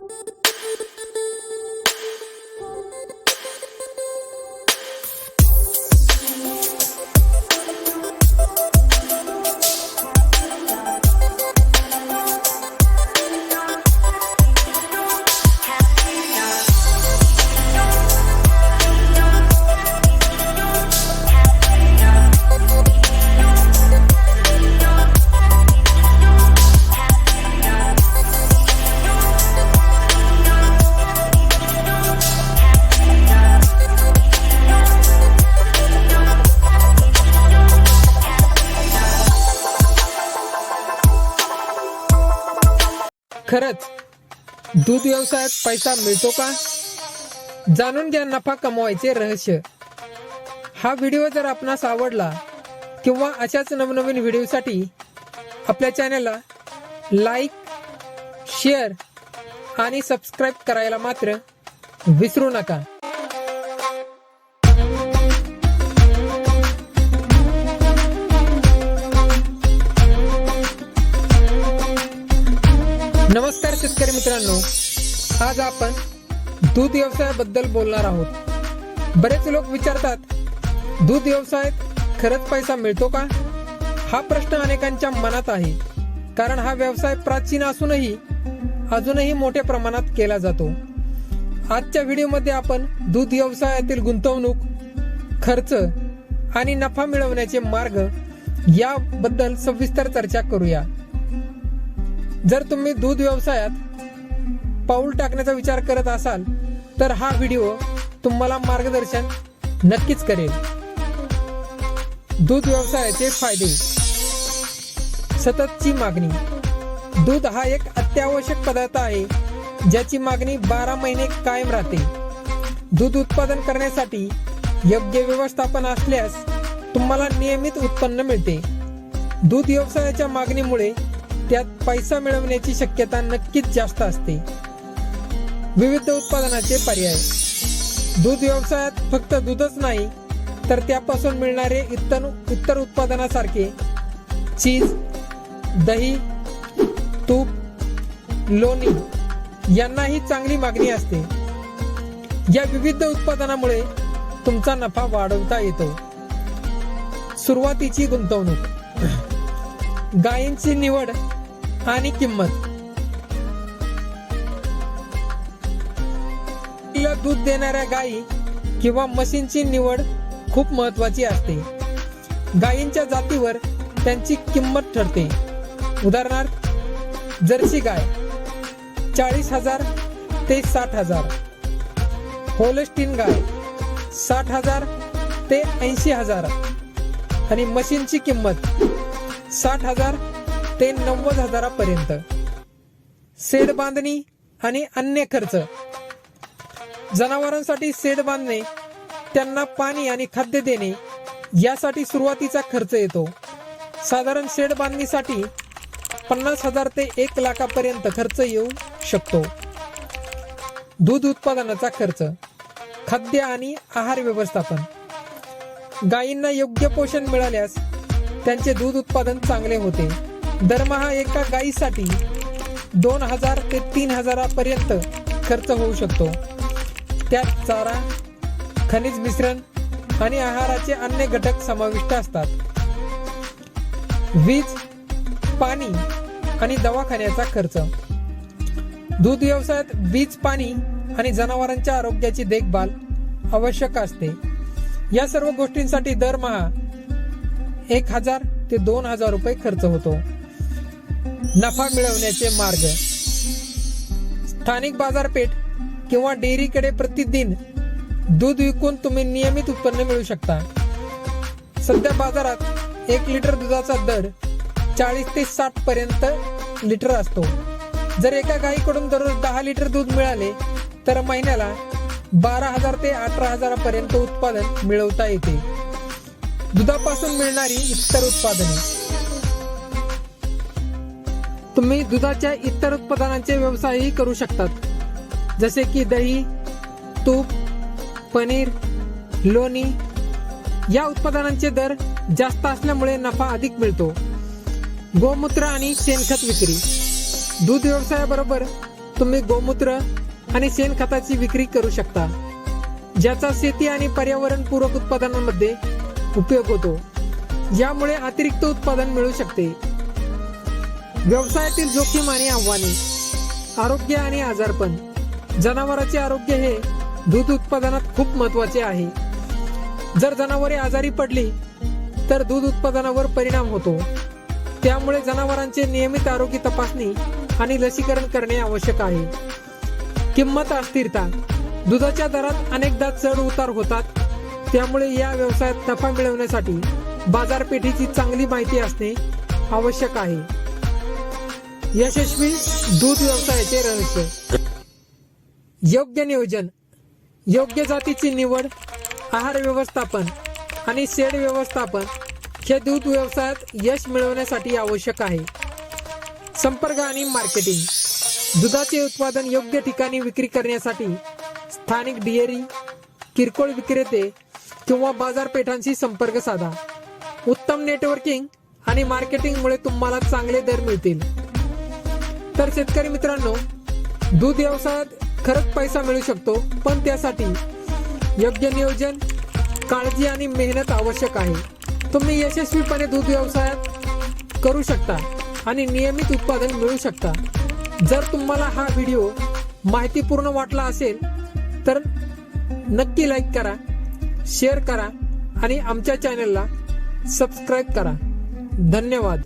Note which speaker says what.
Speaker 1: Thank you. खरंच दूध व्यवसायात पैसा मिळतो का? जाणून घ्या नफा कमवायचे रहस्य. हा व्हिडिओ जर आपणास आवडला किंवा अशाच नवनवीन व्हिडिओसाठी आपल्या चॅनलला लाईक शेअर आणि सबस्क्राईब करायला मात्र विसरू नका. मित्रांनो आज आपण दूध व्यवसायाबद्दल बोलणार आहोत. बरेच लोक विचारतात दूध व्यवसायात खरंच पैसा मिळतो का? हा प्रश्न अनेकांच्या मनात आहे कारण हा व्यवसाय प्राचीन असूनही अजूनही मोठ्या प्रमाणात केला जातो. आजच्या व्हिडिओमध्ये आपण दूध व्यवसायातील गुंतवणूक खर्च आणि नफा मिळवण्याचे मार्ग याबद्दल सविस्तर चर्चा करूया. जर तुम्ही दूध व्यवसायात पाऊल टाकण्याचा विचार करत असाल तर हा व्हिडिओ तुम्हाला मार्गदर्शन नक्कीच करेल. दूध व्यवसायाचे फायदे. सततची मागणी. दूध हा एक अत्यावश्यक पदार्थ आहे ज्याची मागणी बारा महिने कायम राहते. दूध उत्पादन करण्यासाठी योग्य व्यवस्थापन असल्यास तुम्हाला नियमित उत्पन्न मिळते. दूध व्यवसायाच्या मागणीमुळे त्यात पैसा मिळवण्याची शक्यता नक्कीच जास्त असते. विविध उत्पादनाचे पर्याय. दूध व्यवसायात फक्त दूधच नाही तर त्यापासून मिळणारे इतर इतर उत्पादनासारखे चीज दही तूप लोणी यांनाही चांगली मागणी असते. या विविध उत्पादनामुळे तुमचा नफा वाढवता येतो. सुरुवातीची गुंतवणूक. गायींची निवड आणि किंमत. दूध देणाऱ्या गायी किंवा म्हशींची निवड खूप महत्वाची असते. गायींच्या जातीवर त्यांची किंमत ठरते. उदाहरणार्थ जर्सी गाय चाळीस हजार ते साठ हजार. होलस्टीन गाय साठ हजार ते ऐंशी हजार. आणि मशीनची किंमत साठ हजार ते नव्वद हजारापर्यंत. शेड बांधणी आणि अन्य खर्च जनावरांसाठी शेड बांधणे त्यांना पाणी आणि खाद्य देणे यासाठी सुरुवातीचा खर्च येतो. साधारण शेड बांधणीसाठी पन्नास हजार ते एक लाखापर्यंत खर्च येऊ शकतो. दूध उत्पादनाचा खर्च खाद्य आणि आहार व्यवस्थापन. गायींना योग्य पोषण मिळाल्यास त्यांचे दूध उत्पादन चांगले होते. दरमहा एका गायीसाठी दोन हजार ते तीन हजारापर्यंत खर्च होऊ शकतो. त्यात चारा खनिज मिश्रण आणि आहाराचे अन्य घटक समाविष्ट असतात. वीज पाणी आणि दवाखान्याचा खर्च. दूध व्यवसायात वीज पाणी आणि जनावरांच्या आरोग्याची देखभाल आवश्यक असते. या सर्व गोष्टींसाठी दरमहा एक हजार ते दोन हजार रुपये खर्च होतो. नफा मिळवण्याचे मार्ग. स्थानिक बाजारपेठ किंवा डेअरीकडे प्रतिदिन दूध विकून तुम्ही नियमित उत्पन्न मिळू शकता. सध्या बाजारात एक लिटर दुधाचा दर चाळीस ते साठ पर्यंत लिटर असतो. जर एका गायीकडून दररोज दहा लिटर दूध मिळाले तर महिन्याला बारा हजार ते अठरा हजारापर्यंत उत्पादन मिळवता येते. दुधापासून मिळणारी इतर उत्पादने. तुम्ही दुधाच्या इतर उत्पादनांचे व्यवसायही करू शकतात. जसे की दही तूप पनीर लोणी या उत्पादनांचे दर जास्त असल्यामुळे नफा अधिक मिळतो. गोमूत्र आणि शेणखत विक्री. दूध व्यवसायाबरोबर तुम्ही गोमूत्र आणि शेणखताची विक्री करू शकता ज्याचा शेती आणि पर्यावरणपूरक उत्पादनांमध्ये उपयोग होतो. यामुळे अतिरिक्त उत्पादन मिळू शकते. व्यवसायातील जोखीम आणि आव्हाने आरोग्य आणि आजारपण. जनावरांचे आरोग्य हे दूध उत्पादनात खूप महत्त्वाचे आहे. जर जनावरे आजारी पडली तर दूध उत्पादनावर परिणाम होतो. त्यामुळे जनावरांचे नियमित आरोग्य तपासणी आणि लसीकरण करणे आवश्यक आहे. किंमत अस्थिरता. दुधाच्या दरात अनेकदा चढ उतार होतात. त्यामुळे या व्यवसायात नफा मिळवण्यासाठी बाजारपेठेची चांगली माहिती असणे आवश्यक आहे. यशस्वी दूध व्यवसायाचे रहस्य. योग्य नियोजन योग्य जातीची निवड आहार व्यवस्थापन आणि शेड व्यवस्थापन हे दूध व्यवसायात यश मिळवण्यासाठी आवश्यक आहे. संपर्क आणि मार्केटिंग दुधाचे उत्पादन योग्य ठिकाणी विक्री करण्यासाठी स्थानिक डेअरी किरकोळ विक्रेते किंवा बाजारपेठांशी संपर्क साधा. उत्तम नेटवर्किंग आणि मार्केटिंगमुळे तुम्हाला चांगले दर मिळतील. तर शेतकरी मित्रांनो दूध व्यवसायात खरंच पैसा मिळू शकतो पण त्यासाठी योग्य नियोजन काळजी आणि मेहनत आवश्यक आहे. तुम्ही यशस्वीपणे दूध व्यवसायात करू शकता आणि नियमित उत्पादन मिळू शकता. जर तुम्हाला हा व्हिडिओ माहितीपूर्ण वाटला असेल तर नक्की लाईक करा शेअर करा आणि आमच्या चॅनलला सबस्क्राईब करा. धन्यवाद.